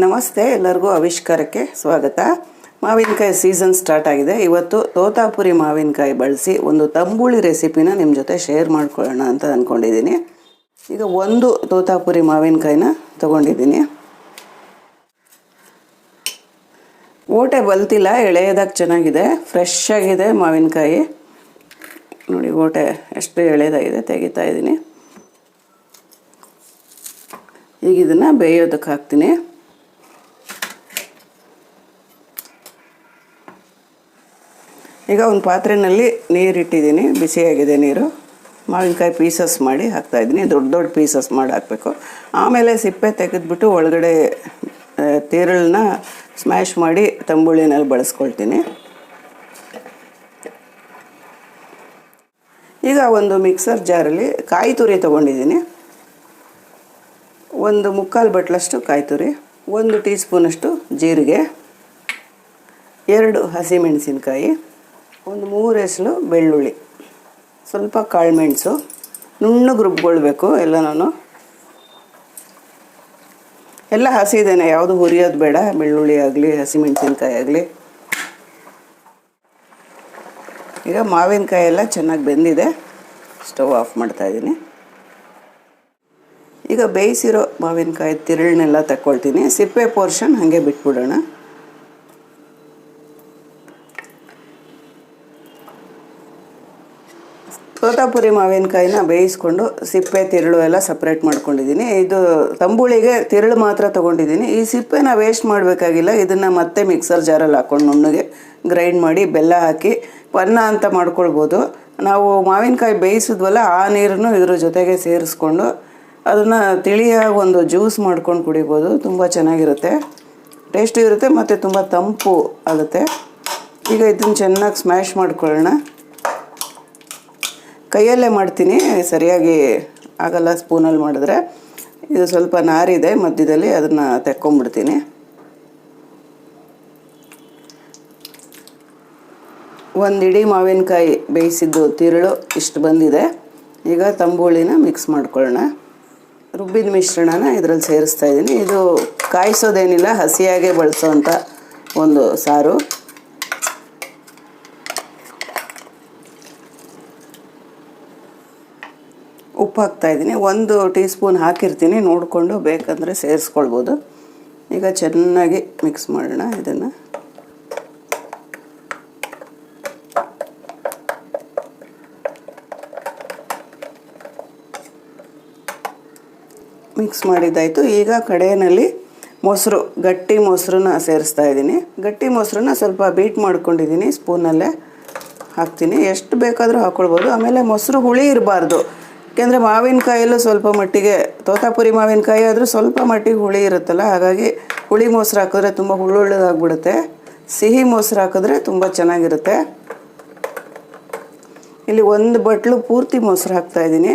ನಮಸ್ತೆ, ಎಲ್ಲರಿಗೂ ಆವಿಷ್ಕಾರಕ್ಕೆ ಸ್ವಾಗತ. ಮಾವಿನಕಾಯಿ ಸೀಸನ್ ಸ್ಟಾರ್ಟ್ ಆಗಿದೆ. ಇವತ್ತು ತೋತಾಪುರಿ ಮಾವಿನಕಾಯಿ ಬಳಸಿ ಒಂದು ತಂಬುಳಿ ರೆಸಿಪಿನ ನಿಮ್ಮ ಜೊತೆ ಶೇರ್ ಮಾಡ್ಕೊಳ್ಳೋಣ ಅಂತ ಅಂದ್ಕೊಂಡಿದ್ದೀನಿ ಈಗ ಒಂದು ತೋತಾಪುರಿ ಮಾವಿನಕಾಯಿನ ತೊಗೊಂಡಿದ್ದೀನಿ. ಓಟೆ ಬಲ್ತಿಲ್ಲ ಎಳೆಯದಾಗಿ ಚೆನ್ನಾಗಿದೆ. ಫ್ರೆಶ್ ಆಗಿದೆ ಮಾವಿನಕಾಯಿ. ನೋಡಿ, ಓಟೆ ಎಷ್ಟು ಎಳೆದಾಗಿದೆ, ತೆಗಿತಾ ಇದ್ದೀನಿ. ಈಗ ಇದನ್ನು ಬೇಯೋದಕ್ಕೆ ಹಾಕ್ತೀನಿ. ಈಗ ಒಂದು ಪಾತ್ರೆಯಲ್ಲಿ ನೀರಿಟ್ಟಿದ್ದೀನಿ, ಬಿಸಿಯಾಗಿದೆ ನೀರು. ಮಾವಿನಕಾಯಿ ಪೀಸಸ್ ಮಾಡಿ ಹಾಕ್ತಾಯಿದ್ದೀನಿ, ದೊಡ್ಡ ದೊಡ್ಡ ಪೀಸಸ್ ಮಾಡಿ ಹಾಕಬೇಕು. ಆಮೇಲೆ ಸಿಪ್ಪೆ ತೆಗೆದ್ಬಿಟ್ಟು ಒಳಗಡೆ ತಿರುಳನ್ನ ಸ್ಮ್ಯಾಶ್ ಮಾಡಿ ತಂಬುಳಿನಲ್ಲಿ ಬಳಸ್ಕೊಳ್ತೀನಿ. ಈಗ ಒಂದು ಮಿಕ್ಸರ್ ಜಾರಲ್ಲಿ ಕಾಯಿ ತುರಿ ತೊಗೊಂಡಿದ್ದೀನಿ. ಒಂದು ಮುಕ್ಕಾಲು ಬಟ್ಲಷ್ಟು ಕಾಯಿ ತುರಿ, ಒಂದು ಟೀ ಸ್ಪೂನಷ್ಟು ಜೀರಿಗೆ, ಎರಡು ಹಸಿಮೆಣಸಿನ್ಕಾಯಿ. ಒಂದು ಮೂರು ಹೆಸಲು ಬೆಳ್ಳುಳ್ಳಿ. ಸ್ವಲ್ಪ ಕಾಳುಮೆಣಸು ನುಣ್ಣಗೆ ರುಬ್ಕೊಳ್ಬೇಕು ಎಲ್ಲ ನಾನು. ಎಲ್ಲ ಹಸಿದೇನೆ, ಯಾವುದು ಹುರಿಯೋದು ಬೇಡ, ಬೆಳ್ಳುಳ್ಳಿ ಆಗಲಿ, ಹಸಿಮೆಣಸಿನ್ಕಾಯಿ ಆಗಲಿ. ಈಗ ಮಾವಿನಕಾಯಿ ಎಲ್ಲ ಚೆನ್ನಾಗಿ ಬೆಂದಿದೆ. ಸ್ಟವ್ ಆಫ್ ಮಾಡ್ತಾ ಇದ್ದೀನಿ. ಈಗ ಬೇಯಿಸಿರೋ ಮಾವಿನಕಾಯಿ ತಿರುಳನ್ನೆಲ್ಲ ತಕ್ಕೊಳ್ತೀನಿ. ಸಿಪ್ಪೆ ಪೋರ್ಷನ್ ಹಾಗೆ ಬಿಟ್ಬಿಡೋಣ. ತೋತಾಪುರಿ ಮಾವಿನಕಾಯಿನ ಬೇಯಿಸ್ಕೊಂಡು ಸಿಪ್ಪೆ, ತಿರುಳು ಎಲ್ಲ ಸಪ್ರೇಟ್ ಮಾಡ್ಕೊಂಡಿದ್ದೀನಿ. ಇದು ತಂಬುಳಿಗೆ ತಿರುಳು ಮಾತ್ರ ತೊಗೊಂಡಿದ್ದೀನಿ. ಈ ಸಿಪ್ಪೆನ ವೇಸ್ಟ್ ಮಾಡಬೇಕಾಗಿಲ್ಲ. ಇದನ್ನು ಮತ್ತೆ ಮಿಕ್ಸರ್ ಜಾರಲ್ಲಿ ಹಾಕ್ಕೊಂಡು ನುಣ್ಣಗೆ ಗ್ರೈಂಡ್ ಮಾಡಿ ಬೆಲ್ಲ ಹಾಕಿ ಪನ್ನ ಅಂತ ಮಾಡ್ಕೊಳ್ಬೋದು. ನಾವು ಮಾವಿನಕಾಯಿ ಬೇಯಿಸಿದ್ವಲ್ಲ, ಆ ನೀರನ್ನು ಇದ್ರ ಜೊತೆಗೆ ಸೇರಿಸ್ಕೊಂಡು ಅದನ್ನು ತಿಳಿಯ ಒಂದು ಜ್ಯೂಸ್ ಮಾಡ್ಕೊಂಡು ಕುಡಿಬೋದು. ತುಂಬ ಚೆನ್ನಾಗಿರುತ್ತೆ. ಟೇಸ್ಟು ಇರುತ್ತೆ ಮತ್ತು ತುಂಬ ತಂಪು ಆಗುತ್ತೆ. ಈಗ ಇದನ್ನು ಚೆನ್ನಾಗಿ ಸ್ಮ್ಯಾಶ್ ಮಾಡ್ಕೊಳ್ಳೋಣ. ಕೈಯಲ್ಲೇ ಮಾಡ್ತೀನಿ, ಸರಿಯಾಗಿ ಆಗಲ್ಲ ಸ್ಪೂನಲ್ಲಿ ಮಾಡಿದ್ರೆ. ಇದು ಸ್ವಲ್ಪ ನಾರಿದೆ, ಮಧ್ಯದಲ್ಲಿ ಅದನ್ನು ತೆಕ್ಕೊಂಬಿಡ್ತೀನಿ. ಒಂದು ಇಡೀ ಮಾವಿನಕಾಯಿ ಬೇಯಿಸಿದ್ದು ತಿರುಳು ಇಷ್ಟು ಬಂದಿದೆ. ಈಗ ತಂಬುಳಿನ ಮಿಕ್ಸ್ ಮಾಡ್ಕೊಳ್ಳೋಣ. ರುಬ್ಬಿದ ಮಿಶ್ರಣನ ಇದರಲ್ಲಿ ಸೇರಿಸ್ತಾ ಇದ್ದೀನಿ. ಇದು ಕಾಯಿಸೋದೇನಿಲ್ಲ, ಹಸಿಯಾಗೆ ಬಳಸೋವಂಥ ಒಂದು ಸಾರು. ಉಪ್ಪು ಹಾಕ್ತಾ ಇದ್ದೀನಿ. ಒಂದು ಟೀ ಸ್ಪೂನ್ ಹಾಕಿರ್ತೀನಿ. ನೋಡಿಕೊಂಡು ಬೇಕಂದರೆ ಸೇರಿಸ್ಕೊಳ್ಬೋದು. ಈಗ ಚೆನ್ನಾಗಿ ಮಿಕ್ಸ್ ಮಾಡೋಣ ಇದನ್ನು. ಮಿಕ್ಸ್ ಮಾಡಿದ್ದಾಯಿತು. ಈಗ ಕಡೆಯಲ್ಲಿ ಮೊಸರು, ಗಟ್ಟಿ ಮೊಸರನ್ನ ಸೇರಿಸ್ತಾ ಇದ್ದೀನಿ. ಗಟ್ಟಿ ಮೊಸರನ್ನ ಸ್ವಲ್ಪ ಬೀಟ್ ಮಾಡ್ಕೊಂಡಿದ್ದೀನಿ. ಸ್ಪೂನಲ್ಲೇ ಹಾಕ್ತೀನಿ. ಎಷ್ಟು ಬೇಕಾದರೂ ಹಾಕ್ಕೊಳ್ಬೋದು ಆಮೇಲೆ ಮೊಸರು ಹುಳಿ ಇರಬಾರ್ದು. ಯಾಕೆಂದರೆ ಮಾವಿನಕಾಯಲ್ಲೂ ಸ್ವಲ್ಪ ಮಟ್ಟಿಗೆ, ತೋತಾಪುರಿ ಮಾವಿನಕಾಯಿ ಆದರೂ ಸ್ವಲ್ಪ ಮಟ್ಟಿಗೆ ಹುಳಿ ಇರುತ್ತಲ್ಲ, ಹಾಗಾಗಿ ಹುಳಿ ಮೊಸರು ಹಾಕಿದ್ರೆ ತುಂಬ ಹುಳ್ಳುಳ್ಳದಾಗ್ಬಿಡುತ್ತೆ. ಸಿಹಿ ಮೊಸರು ಹಾಕಿದ್ರೆ ತುಂಬ ಚೆನ್ನಾಗಿರುತ್ತೆ. ಇಲ್ಲಿ ಒಂದು ಬಟ್ಲು ಪೂರ್ತಿ ಮೊಸರು ಹಾಕ್ತಾ ಇದ್ದೀನಿ.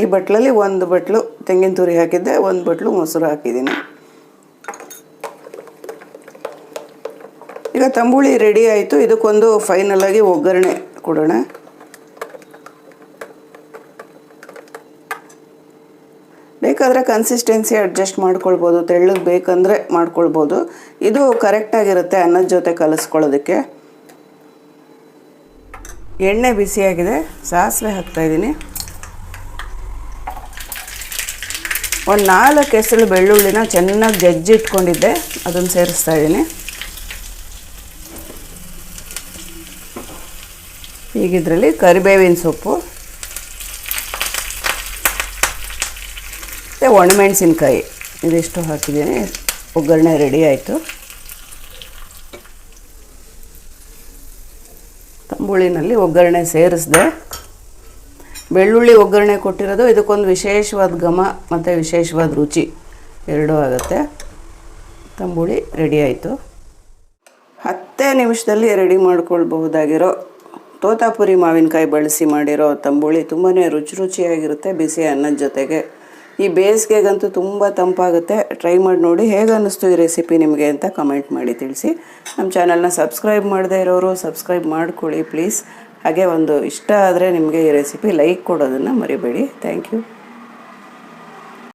ಈ ಬಟ್ಲಲ್ಲಿ ಒಂದು ಬಟ್ಲು ತೆಂಗಿನ ತುರಿ ಹಾಕಿದ್ದೆ, ಒಂದು ಬಟ್ಲು ಮೊಸರು ಹಾಕಿದ್ದೀನಿ. ಈಗ ತಂಬುಳಿ ರೆಡಿ ಆಯಿತು, ಇದಕ್ಕೊಂದು ಫೈನಲ್ ಆಗಿ ಒಗ್ಗರಣೆ ಕೊಡೋಣ. ಬೇಕಾದರೆ ಕನ್ಸಿಸ್ಟೆನ್ಸಿ ಅಡ್ಜಸ್ಟ್ ಮಾಡ್ಕೊಳ್ಬೋದು, ತೆಳ್ಳಗೆ ಬೇಕಂದರೆ ಮಾಡ್ಕೊಳ್ಬೋದು. ಇದು ಕರೆಕ್ಟಾಗಿರುತ್ತೆ ಅನ್ನದ ಜೊತೆ ಕಲಿಸ್ಕೊಳ್ಳೋದಕ್ಕೆ. ಎಣ್ಣೆ ಬಿಸಿಯಾಗಿದೆ, ಸಾಸಿವೆ ಹಾಕ್ತಾಯಿದ್ದೀನಿ ಒಂದು ನಾಲ್ಕು ಹೆಸರು ಬೆಳ್ಳುಳ್ಳಿನ ಚೆನ್ನಾಗಿ ಜಜ್ಜಿ ಇಟ್ಕೊಂಡಿದ್ದೆ, ಅದನ್ನು ಸೇರಿಸ್ತಾ ಇದ್ದೀನಿ. ಈಗ ಇದರಲ್ಲಿ ಕರಿಬೇವಿನ ಸೊಪ್ಪು. ಮತ್ತು ಒಣಮೆಣಸಿನ್ಕಾಯಿ ಇದಿಷ್ಟು ಹಾಕಿದ್ದೀನಿ. ಒಗ್ಗರಣೆ ರೆಡಿ ಆಯಿತು. ತಂಬುಳಿನಲ್ಲಿ ಒಗ್ಗರಣೆ ಸೇರಿಸಿದೆ. ಬೆಳ್ಳುಳ್ಳಿ ಒಗ್ಗರಣೆ ಕೊಟ್ಟಿರೋದು. ಇದಕ್ಕೊಂದು ವಿಶೇಷವಾದ ಘಮ ಮತ್ತು ವಿಶೇಷವಾದ ರುಚಿ. ಎರಡೂ ಆಗುತ್ತೆ. ತಂಬುಳಿ ರೆಡಿ ಆಯಿತು. ಹತ್ತೇ ನಿಮಿಷದಲ್ಲಿ ರೆಡಿ ಮಾಡ್ಕೊಳ್ಬಹುದಾಗಿರೋ ತೋತಾಪುರಿ ಮಾವಿನಕಾಯಿ ಬಳಸಿ ಮಾಡಿರೋ ತಂಬುಳಿ ತುಂಬಾ ರುಚಿ ರುಚಿಯಾಗಿರುತ್ತೆ. ಬಿಸಿ ಅನ್ನದ ಜೊತೆಗೆ ಈ ಬೇಸಿಗೆಗಂತೂ ತುಂಬ ತಂಪಾಗುತ್ತೆ. ಟ್ರೈ ಮಾಡಿ ನೋಡಿ ಹೇಗೆ ಅನ್ನಿಸ್ತು ಈ ರೆಸಿಪಿ ನಿಮಗೆ ಅಂತ ಕಮೆಂಟ್ ಮಾಡಿ ತಿಳಿಸಿ. ನಮ್ಮ ಚಾನಲ್ನ ಸಬ್ಸ್ಕ್ರೈಬ್ ಮಾಡದೇ ಇರೋರು ಸಬ್ಸ್ಕ್ರೈಬ್ ಮಾಡ್ಕೊಳ್ಳಿ ಪ್ಲೀಸ್ ಹಾಗೆ ಒಂದು ಇಷ್ಟ ಆದರೆ ನಿಮಗೆ ಈ ರೆಸಿಪಿ ಲೈಕ್ ಕೊಡೋದನ್ನು ಮರಿಬೇಡಿ. Thank you